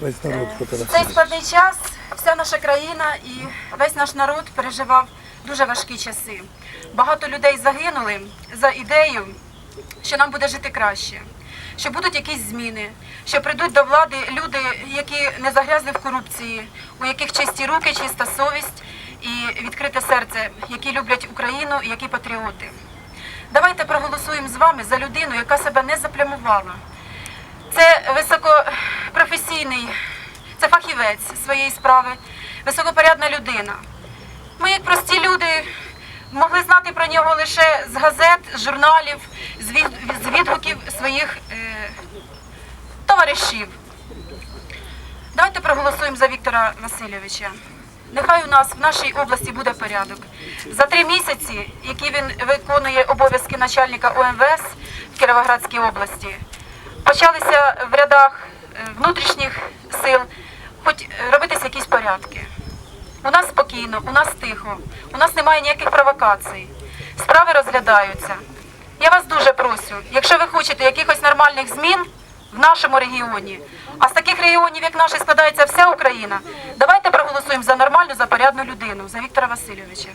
Весь народ цей складний час вся наша країна і весь наш народ переживав дуже важкі часи. Багато людей загинули за ідею, що нам буде жити краще, що будуть якісь зміни, що прийдуть до влади люди, які не загрязли в корупції, у яких чисті руки, чиста совість і відкрите серце, які люблять Україну і які патріоти. Давайте проголосуємо з вами за людину, яка себе не заплямувала. Це високопрофесійний, це фахівець своєї справи, високопорядна людина. Ми, як прості люди, могли знати про нього лише з газет, з журналів, з від- з відгуків своїх е, товаришів. Давайте проголосуємо за Віктора Васильовича. Нехай у нас в нашій області буде порядок. За три місяці, які він виконує обов'язки начальника ОМВС в Кіровоградській області, почалися в рядах внутрішніх сил, хоч робитися якісь порядки. У нас спокійно, у нас тихо, у нас немає ніяких провокацій. Справи розглядаються. Я вас дуже прошу, якщо ви хочете якихось нормальних змін в нашому регіоні, а з таких регіонів, як наш, складається вся Україна, давайте проголосуємо за нормальну, за порядну людину, за Віктора Васильовича.